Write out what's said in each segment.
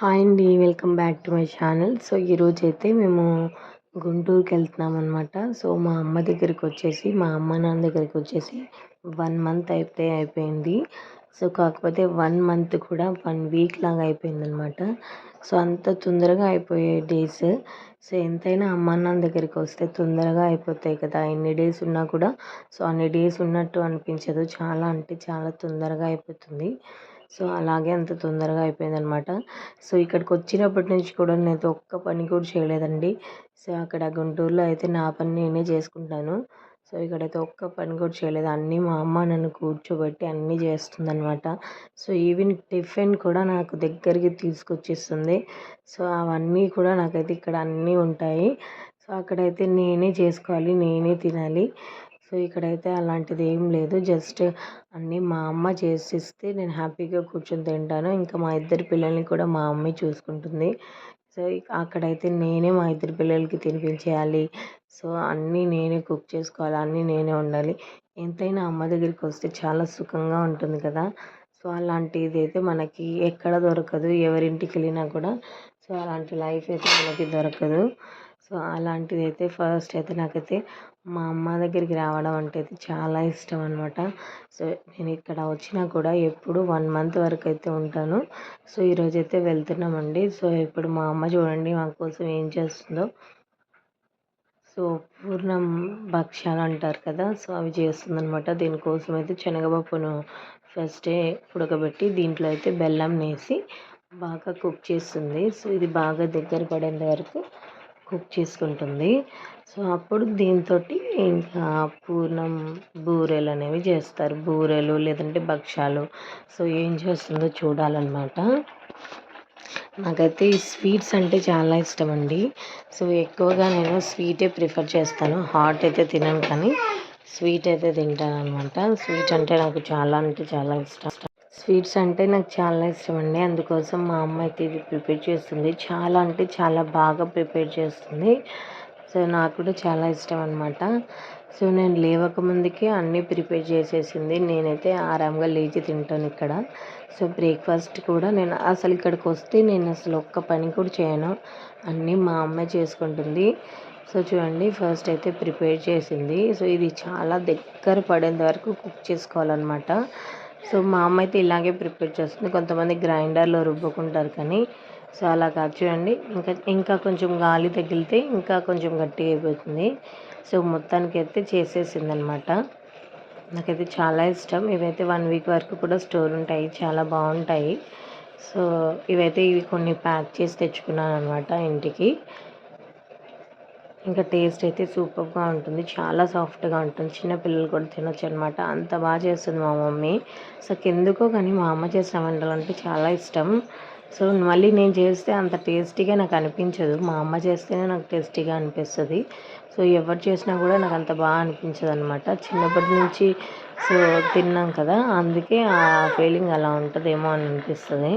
Hi అండి welcome back to my channel. So ఈరోజు అయితే మేము గుంటూరుకి వెళ్తున్నాం అనమాట సో మా అమ్మ దగ్గరికి వచ్చేసి మా అమ్మ నాన్న దగ్గరికి వచ్చేసి వన్ మంత్ అయితే అయిపోయింది. సో కాకపోతే వన్ మంత్ కూడా వన్ వీక్ లాగా అయిపోయింది అనమాట సో అంత తొందరగా అయిపోయే డేస్. సో ఎంతైనా అమ్మ నాన్న దగ్గరికి వస్తే తొందరగా అయిపోతాయి కదా. ఎన్ని డేస్ ఉన్నా కూడా సో అన్ని డేస్ ఉన్నట్టు అనిపించదు. చాలా అంటే చాలా తొందరగా అయిపోతుంది. సో అలాగే అంత తొందరగా అయిపోయిందనమాట. సో ఇక్కడికి వచ్చినప్పటి నుంచి కూడా నేను ఒక్క పని కూడా చేయలేదండి. సో అక్కడ గుంటూరులో అయితే నా పని నేనే చేసుకుంటాను. సో ఇక్కడైతే ఒక్క పని కూడా చేయలేదు. అన్నీ మా అమ్మ నన్ను కూర్చోబెట్టి అన్నీ చేస్తుందనమాట. సో ఈవెన్ టిఫిన్ కూడా నాకు దగ్గరికి తీసుకొచ్చేస్తుంది. సో అవన్నీ కూడా నాకైతే ఇక్కడ అన్నీ ఉంటాయి. సో అక్కడైతే నేనే చేసుకోవాలి నేనే తినాలి. సో ఇక్కడైతే అలాంటిది ఏం లేదు. జస్ట్ అన్నీ మా అమ్మ చేసిస్తే నేను హ్యాపీగా కూర్చొని తింటాను. ఇంకా మా ఇద్దరు పిల్లల్ని కూడా మా అమ్మే చూసుకుంటుంది. సో అక్కడైతే నేనే మా ఇద్దరు పిల్లలకి తినిపించేయాలి. సో అన్నీ నేనే కుక్ చేసుకోవాలి. అన్నీ నేనే ఉండాలి ఎంతైనా అమ్మ దగ్గరికి వస్తే చాలా సుఖంగా ఉంటుంది కదా. సో అలాంటిది అయితే మనకి ఎక్కడ దొరకదు. ఎవరింటికి వెళ్ళినా కూడా. సో అలాంటి లైఫ్ అయితే మనకి దొరకదు. సో అలాంటిది అయితే ఫస్ట్ అయితే నాకైతే మా అమ్మ దగ్గరికి రావడం అంటే అయితే చాలా ఇష్టం అనమాట సో నేను ఇక్కడ వచ్చినా కూడా ఎప్పుడు వన్ మంత్ వరకు అయితే ఉంటాను. సో ఈరోజు అయితే వెళ్తున్నామండి. సో ఇప్పుడు మా అమ్మ చూడండి మా కోసం ఏం చేస్తుందో. సో పూర్ణం భక్ష్యాలు అంటారు కదా సో అవి చేస్తుందనమాట దీనికోసం అయితే శనగపప్పును ఫస్టే ఉడకబెట్టి దీంట్లో అయితే బెల్లం వేసి బాగా కుక్ చేస్తుంది. సో ఇది బాగా దగ్గర పడేంత వరకు కుక్ చేసుకుంటుంది. సో అప్పుడు దీంతో ఇంకా పూర్ణం బూరెలు అనేవి చేస్తారు. బూరెలు లేదంటే భక్ష్యాలు. సో ఏం చేస్తుందో చూడాలన్నమాట. నాకైతే ఈ స్వీట్స్ అంటే చాలా ఇష్టం అండి సో ఎక్కువగా నేను స్వీటే ప్రిఫర్ చేస్తాను. హాట్ అయితే తినను కానీ స్వీట్ అయితే తింటాను అనమాట స్వీట్ అంటే నాకు చాలా అంటే చాలా ఇష్టం. స్వీట్స్ అంటే నాకు చాలా ఇష్టం అండి అందుకోసం మా అమ్మ అయితే ఇది ప్రిపేర్ చేస్తుంది. చాలా అంటే చాలా బాగా ప్రిపేర్ చేస్తుంది. సో నాకు కూడా చాలా ఇష్టం అనమాట సో నేను లేవక ముందుకే అన్నీ ప్రిపేర్ చేసేసింది. నేనైతే ఆరాంగా లేచి తింటాను ఇక్కడ. సో బ్రేక్ఫాస్ట్ కూడా నేను అసలు ఇక్కడికి వస్తే నేను అసలు ఒక్క పని కూడా చేయను. అన్నీ మా అమ్మ చేసుకుంటుంది. సో చూడండి ఫస్ట్ అయితే ప్రిపేర్ చేసింది. సో ఇది చాలా దగ్గర పడేంత వరకు కుక్ చేసుకోవాలన్నమాట. సో మా అమ్మ అయితే ఇలాగే ప్రిపేర్ చేస్తుంది. కొంతమంది గ్రైండర్లో రుబ్బుకుంటారు కానీ సో అలా కాదు. చూడండి ఇంకా ఇంకా కొంచెం గాలి తగిలితే ఇంకా కొంచెం గట్టిగా అయిపోతుంది. సో మొత్తానికి అయితే చేసేసింది అనమాట నాకైతే చాలా ఇష్టం. ఇవైతే వన్ వీక్ వరకు కూడా స్టోర్ ఉంటాయి. చాలా బాగుంటాయి. సో ఇవైతే ఇవి కొన్ని ప్యాక్ చేసి తెచ్చుకున్నాను అనమాట ఇంటికి. ఇంకా టేస్ట్ అయితే సూపర్గా ఉంటుంది చాలా సాఫ్ట్గా ఉంటుంది. చిన్నపిల్లలు కూడా తినొచ్చు అనమాట అంత బాగా చేస్తుంది మా మమ్మీ. సో ఎందుకో కానీ మా అమ్మ చేసిన వంటలు అంటే చాలా ఇష్టం. సో మళ్ళీ నేను చేస్తే అంత టేస్టీగా నాకు అనిపించదు. మా అమ్మ చేస్తేనే నాకు టేస్టీగా అనిపిస్తుంది. సో ఎవరు చేసినా కూడా నాకు అంత బాగా అనిపించదు అనమాట చిన్నప్పటి నుంచి సో తిన్నాం కదా అందుకే ఆ ఫీలింగ్ అలా ఉంటుందేమో అని అనిపిస్తుంది.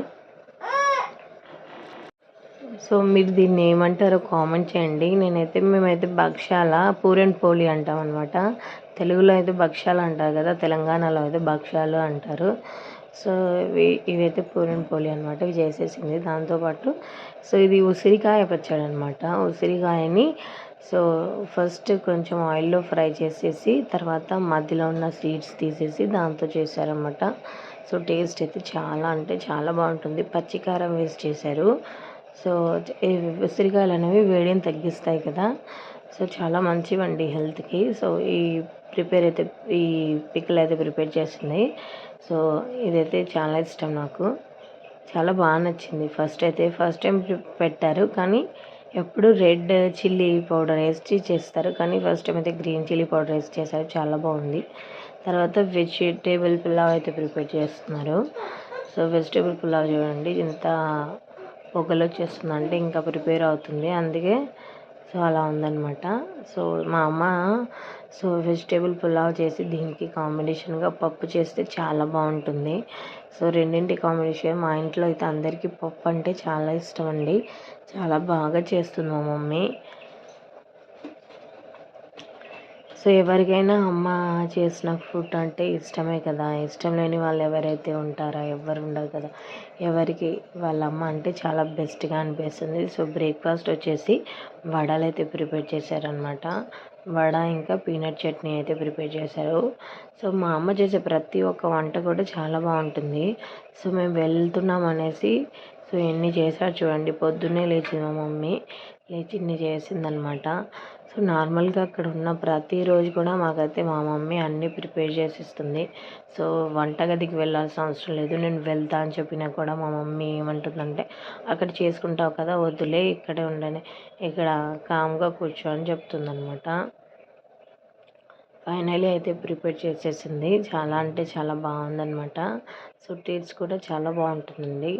సో మీరు దీన్ని ఏమంటారో కామెంట్ చేయండి. నేనైతే మేమైతే భక్ష్యాల పూరెన్ పోలి అంటాం అనమాట తెలుగులో అయితే భక్ష్యాలు అంటారు కదా తెలంగాణలో అయితే భక్ష్యాలు అంటారు. సో ఇవి ఇవైతే పూరెన్ పోలి అనమాట ఇవి చేసేసింది. దాంతోపాటు సో ఇది ఉసిరికాయ పచ్చడి అనమాట ఉసిరికాయని సో ఫస్ట్ కొంచెం ఆయిల్లో ఫ్రై చేసేసి తర్వాత మధ్యలో ఉన్న సీడ్స్ తీసేసి దాంతో చేశారనమాట సో టేస్ట్ అయితే చాలా అంటే చాలా బాగుంటుంది. పచ్చికారం వేసి చేశారు. సో ఉసిరికాయలు అనేవి వేడిని తగ్గిస్తాయి కదా. సో చాలా మంచివండి హెల్త్కి. సో ఈ ప్రిపేర్ అయితే ఈ పిక్కలు అయితే ప్రిపేర్ చేసింది సో ఇదైతే చాలా ఇష్టం నాకు. చాలా బాగా నచ్చింది. ఫస్ట్ అయితే ఫస్ట్ టైం పెట్టారు. కానీ ఎప్పుడు రెడ్ చిల్లీ పౌడర్ వేసి చేస్తారు. కానీ ఫస్ట్ టైం అయితే గ్రీన్ చిల్లీ పౌడర్ వేసి చేశారు. చాలా బాగుంది. తర్వాత వెజిటేబుల్ పులావ్ అయితే ప్రిపేర్ చేస్తున్నారు. సో వెజిటేబుల్ పులావ్ చూడండి. ఇంత పొగలు వచ్చేస్తుందంటే ఇంకా ప్రిపేర్ అవుతుంది. అందుకే సో అలా ఉందనమాట సో మా అమ్మ సో వెజిటేబుల్ పులావ్ చేసి దీనికి కాంబినేషన్గా పప్పు చేస్తే చాలా బాగుంటుంది. సో రెండింటి కాంబినేషన్ మా ఇంట్లో అయితే అందరికీ పప్పు అంటే చాలా ఇష్టం అండి. చాలా బాగా చేస్తుంది మా మమ్మీ. సో ఎవరికైనా అమ్మ చేసిన ఫుడ్ అంటే ఇష్టమే కదా. ఇష్టం లేని వాళ్ళు ఎవరైతే ఉంటారో ఎవరు ఉండరు కదా. ఎవరికి వాళ్ళ అమ్మ అంటే చాలా బెస్ట్గా అనిపిస్తుంది. సో బ్రేక్ఫాస్ట్ వచ్చేసి వడలు అయితే ప్రిపేర్ చేశారనమాట వడ ఇంకా పీనట్ చట్నీ అయితే ప్రిపేర్ చేశారు. సో మా అమ్మ చేసే ప్రతి ఒక్క వంట కూడా చాలా బాగుంటుంది. సో మేము వెళ్తున్నాం అనేసి సో ఎన్ని చేశారు చూడండి. పొద్దున్నే లేచింది మా మమ్మీ. లేచి ఇన్ని చేసిందనమాట సో నార్మల్గా అక్కడ ఉన్న ప్రతిరోజు కూడా మాకైతే మా మమ్మీ అన్నీ ప్రిపేర్ చేసి ఇస్తుంది సో వంటగదికి వెళ్ళాల్సిన అవసరం లేదు. నేను వెళ్తా అని చెప్పినా కూడా మా మమ్మీ ఏమంటుందంటే అక్కడ చేసుకుంటావు కదా వద్దులే ఇక్కడే ఉండని ఇక్కడ కామ్గా కూర్చో అని చెప్తుందనమాట ఫైనలీ అయితే ప్రిపేర్ చేసేసింది. చాలా అంటే చాలా బాగుందనమాట సో టేస్ట్ కూడా చాలా బాగుంటుందండి.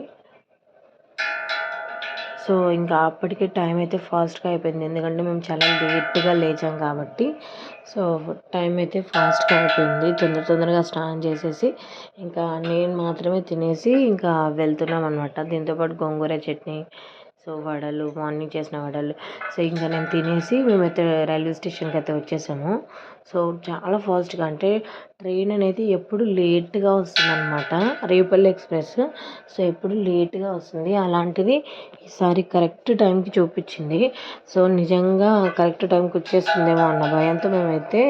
సో ఇంకా అప్పటికే టైం అయితే ఫాస్ట్గా అయిపోయింది. ఎందుకంటే మేము చాలా లేట్గా లేచాం కాబట్టి. సో టైం అయితే ఫాస్ట్గా అయిపోయింది. తొందర తొందరగా స్నానం చేసేసి ఇంకా నేను మాత్రమే తినేసి ఇంకా వెళ్తున్నాం అనమాట దీంతోపాటు గోంగూర చట్నీ సో వడలు మార్నింగ్ చేసిన వడలు. సో ఇంకా నేను తినేసి మేమైతే రైల్వే స్టేషన్కి అయితే వచ్చేసాము. సో చాలా ఫాస్ట్గా అంటే ట్రైన్ అనేది ఎప్పుడు లేట్గా వస్తుంది అనమాట రేపల్లి ఎక్స్ప్రెస్. సో ఎప్పుడు లేట్గా వస్తుంది. అలాంటిది ఈసారి కరెక్ట్ టైంకి చూపించింది. సో నిజంగా కరెక్ట్ టైంకి వచ్చేస్తుందేమో అన్న భయంతో మేమైతే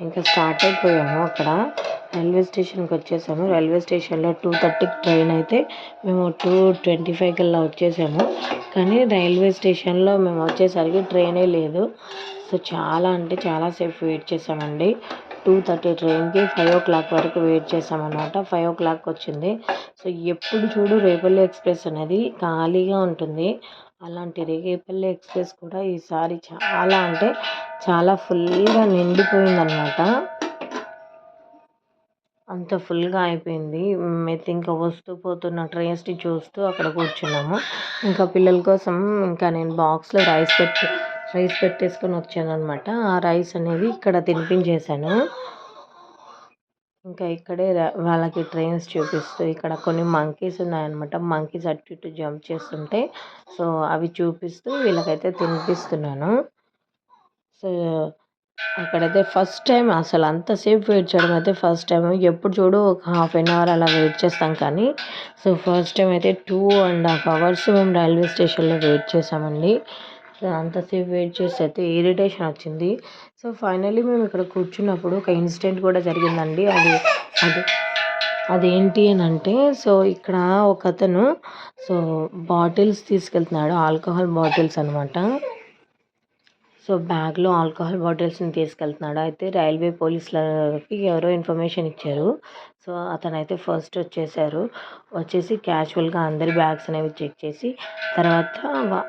ఇంకా స్టార్ట్ అయిపోయాము అక్కడ. రైల్వే స్టేషన్కి వచ్చేసాము. రైల్వే స్టేషన్లో టూ థర్టీకి ట్రైన్ అయితే మేము టూ ట్వంటీ ఫైవ్ కల్లా వచ్చేసాము. కానీ రైల్వే స్టేషన్లో మేము వచ్చేసరికి ట్రైనే లేదు. సో చాలా అంటే చాలాసేపు వెయిట్ చేసామండి. టూ థర్టీ ట్రైన్కి ఫైవ్ ఓ క్లాక్ వరకు వెయిట్ చేసామన్నమాట ఫైవ్ ఓ క్లాక్ వచ్చింది. సో ఎప్పుడు చూడు రేపల్లి ఎక్స్ప్రెస్ అనేది ఖాళీగా ఉంటుంది. అలాంటి రేపల్లి ఎక్స్ప్రెస్ కూడా ఈసారి చాలా అంటే చాలా ఫుల్గా నిండిపోయిందనమాట అంత ఫుల్గా అయిపోయింది. అయితే ఇంకా వస్తూ పోతున్న ట్రైన్స్ని చూస్తూ అక్కడ కూర్చున్నాము. ఇంకా పిల్లల కోసం ఇంకా నేను బాక్స్లో రైస్ పెట్టి రైస్ పెట్టేసుకొని వచ్చాను అనమాట ఆ రైస్ అనేది ఇక్కడ తినిపించేశాను. ఇంకా ఇక్కడే వాళ్ళకి ట్రైన్స్ చూపిస్తూ ఇక్కడ కొన్ని మంకీస్ ఉన్నాయన్నమాట. మంకీస్ అటు ఇటు జంప్ చేస్తుంటే సో అవి చూపిస్తూ వీళ్ళకైతే తినిపిస్తున్నాను. సో అక్కడైతే ఫస్ట్ టైం అసలు అంతసేపు వెయిట్ చేయడం అయితే ఫస్ట్ టైం ఎప్పుడు చూడు ఒక హాఫ్ అన్ అవర్ అలా వెయిట్ చేస్తాం కానీ సో ఫస్ట్ టైం అయితే టూ అండ్ హాఫ్ అవర్స్ మేము రైల్వే స్టేషన్లో వెయిట్ చేసామండి సో అంతసేపు వెయిట్ చేసి అయితే ఇరిటేషన్ వచ్చింది. సో ఫైనలీ మేము ఇక్కడ కూర్చున్నప్పుడు ఒక ఇన్సిడెంట్ కూడా జరిగిందండి. అది అది అదేంటి అని అంటే సో ఇక్కడ ఒక అతను సో బాటిల్స్ తీసుకెళ్తున్నాడు. ఆల్కహాల్ బాటిల్స్ అనమాట సో బ్యాగ్లో ఆల్కహాల్ బాటిల్స్ని తీసుకెళ్తున్నాడు. అయితే రైల్వే పోలీసులకి ఎవరో ఇన్ఫర్మేషన్ ఇచ్చారు. సో అతనైతే ఫస్ట్ వచ్చేసారు. వచ్చేసి క్యాజువల్గా అందరి బ్యాగ్స్ అనేవి చెక్ చేసి తర్వాత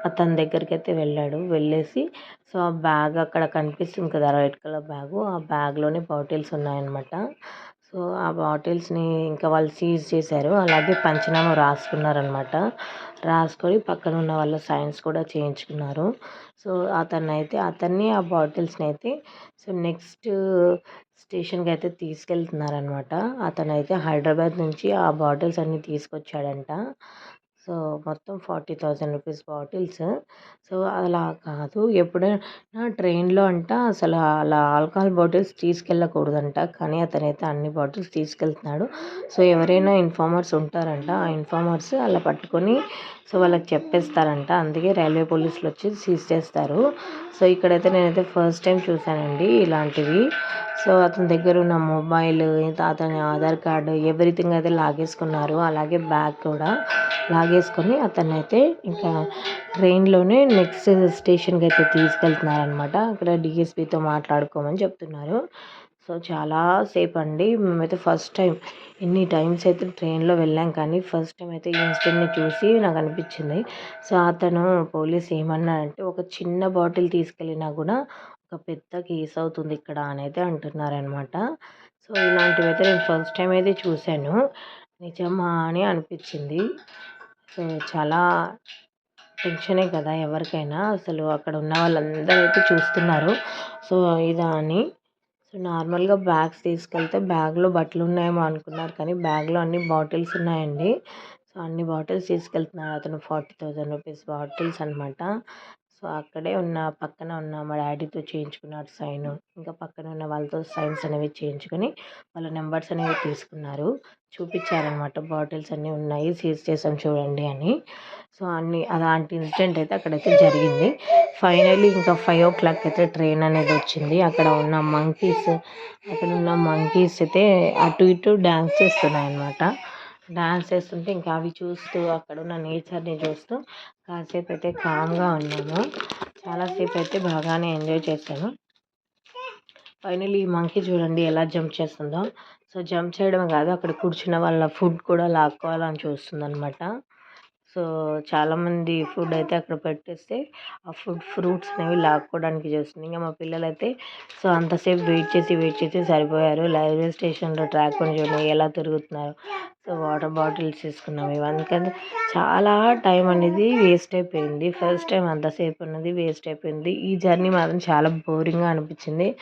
అతని దగ్గరికి అయితే వెళ్ళాడు. వెళ్ళేసి సో ఆ బ్యాగ్ అక్కడ కనిపిస్తుంది కదా రెడ్ కలర్ బ్యాగు. ఆ బ్యాగ్లోనే బాటిల్స్ ఉన్నాయన్నమాట. సో ఆ బాటిల్స్ని ఇంకా వాళ్ళు సీజ్ చేశారు. అలాగే పంచనామా రాసుకున్నారనమాట రాసుకొని పక్కన ఉన్న వాళ్ళ సైన్స్ కూడా చేయించుకున్నారు. సో అతన్ని అయితే అతన్ని ఆ బాటిల్స్ని అయితే సో నెక్స్ట్ స్టేషన్కి అయితే తీసుకెళ్తున్నారనమాట అతను అయితే హైదరాబాద్ నుంచి ఆ బాటిల్స్ అన్నీ తీసుకొచ్చాడంట. సో మొత్తం forty thousand rupees bottles. So అలా కాదు. ఎప్పుడైనా ట్రైన్లో అంట అసలు అలా ఆల్కహాల్ బాటిల్స్ తీసుకెళ్ళకూడదంట. కానీ అతనైతే అన్ని బాటిల్స్ తీసుకెళ్తున్నాడు. సో ఎవరైనా ఇన్ఫార్మర్స్ ఉంటారంట. ఆ ఇన్ఫార్మర్స్ అలా పట్టుకొని సో వాళ్ళకి చెప్పేస్తారంట. అందుకే రైల్వే పోలీసులు వచ్చి సీజ్ చేస్తారు. సో ఇక్కడైతే నేనైతే ఫస్ట్ టైం చూశానండి ఇలాంటివి. సో అతని దగ్గర ఉన్న మొబైల్ అతని ఆధార్ కార్డు ఎవ్రీథింగ్ అయితే లాగేసుకున్నారు. అలాగే బ్యాగ్ కూడా లాగేసుకొని అతను అయితే ఇంకా ట్రైన్లోనే నెక్స్ట్ స్టేషన్కి అయితే తీసుకెళ్తున్నారనమాట అక్కడ డిఎస్పీతో మాట్లాడుకోమని చెప్తున్నారు. సో చాలా సేపు అండి. మేమైతే ఫస్ట్ టైం ఎన్ని టైమ్స్ అయితే ట్రైన్లో వెళ్ళాం కానీ ఫస్ట్ టైం అయితే ఈ ఇన్సిడెంట్ని చూసి నాకు అనిపించింది. సో అతను పోలీస్ ఏమన్నాడంటే ఒక చిన్న బాటిల్ తీసుకెళ్ళినా కూడా ఒక పెద్ద కేసు అవుతుంది ఇక్కడ అని అయితే అంటున్నారనమాట. సో ఇలాంటివి అయితే నేను ఫస్ట్ టైం అయితే చూశాను. నిజమా అని అనిపించింది. సో చాలా టెన్షనే కదా ఎవరికైనా. అసలు అక్కడ ఉన్న వాళ్ళందరూ అయితే చూస్తున్నారు. సో ఇదా అని. సో నార్మల్గా బ్యాగ్స్ తీసుకెళ్తే బ్యాగ్లో బట్టలు ఉన్నాయేమో అనుకున్నారు కానీ బ్యాగ్లో అన్ని బాటిల్స్ ఉన్నాయండి. సో అన్ని బాటిల్స్ తీసుకెళ్తున్నాడు అతను ఫార్టీ థౌజండ్ రూపీస్ బాటిల్స్ అనమాట సో అక్కడే ఉన్న పక్కన ఉన్న మా డాడీతో చేయించుకున్నారు సైన్. ఇంకా పక్కన ఉన్న వాళ్ళతో సైన్స్ అనేవి చేయించుకొని వాళ్ళ నెంబర్స్ అనేవి తీసుకున్నారు. చూపించారనమాట బాటిల్స్ అన్నీ ఉన్నాయి. సీజ్ చేసాం చూడండి అని. సో అన్ని అలాంటి ఇన్సిడెంట్ అయితే అక్కడైతే జరిగింది. ఫైనల్లీ ఇంకా ఫైవ్ ఓ క్లాక్ అయితే ట్రైన్ అనేది వచ్చింది. అక్కడ ఉన్న మంకీస్ అక్కడ ఉన్న మంకీస్ అయితే అటు ఇటు డ్యాన్స్ చేస్తున్నాయి అన్నమాట డ్యాన్స్ చేస్తుంటే ఇంకా అవి చూస్తూ అక్కడ ఉన్న నేచర్ని చూస్తూ కాసేపు అయితే కామ్గా ఉన్నాము చాలాసేపు అయితే బాగానే ఎంజాయ్ చేశాను. ఫైనలీ ఈ మంకీ చూడండి ఎలా జంప్ చేస్తుందో. సో జంప్ చేయడమే కాదు అక్కడ కూర్చున్న వాళ్ళ ఫుడ్ కూడా లాక్కోవాలని చూస్తుంది అనమాట సో చాలామంది ఫుడ్ అయితే అక్కడ పెట్టేస్తే ఆ ఫుడ్ ఫ్రూట్స్ అనేవి లాక్కోవడానికి చేస్తుంది. ఇంకా మా పిల్లలైతే సో అంతసేపు వెయిట్ చేసి వెయిట్ చేసి సరిపోయారు. రైల్వే స్టేషన్లో ట్రాక్ పని చూడండి ఎలా తిరుగుతున్నారు. సో వాటర్ బాటిల్స్ తీసుకున్నాము ఇవన్నీ చాలా టైం అనేది వేస్ట్ అయిపోయింది. ఫస్ట్ టైం అంతసేపు అనేది వేస్ట్ అయిపోయింది. ఈ జర్నీ మాత్రం చాలా బోరింగ్గా అనిపించింది.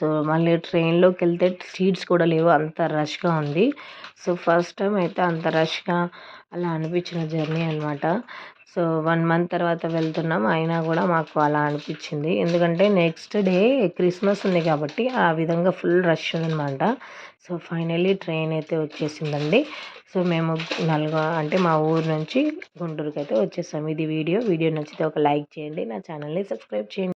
సో మళ్ళీ ట్రైన్లోకి వెళ్తే సీట్స్ కూడా లేవు. అంత రష్గా ఉంది. సో ఫస్ట్ టైం అయితే అంత రష్గా అలా అనిపించిన జర్నీ అనమాట సో వన్ మంత్ తర్వాత వెళ్తున్నాం. అయినా కూడా మాకు అలా అనిపించింది. ఎందుకంటే నెక్స్ట్ డే క్రిస్మస్ ఉంది కాబట్టి ఆ విధంగా ఫుల్ రష్ ఉందన్నమాట. సో ఫైనల్లీ ట్రైన్ అయితే వచ్చేసిందండి. సో మేము నల్గొ అంటే మా ఊరు నుంచి గుంటూరుకి అయితే వచ్చేసాం. ఇది వీడియో. వీడియో నచ్చితే ఒక లైక్ చేయండి. నా ఛానల్ని సబ్స్క్రైబ్ చేయండి.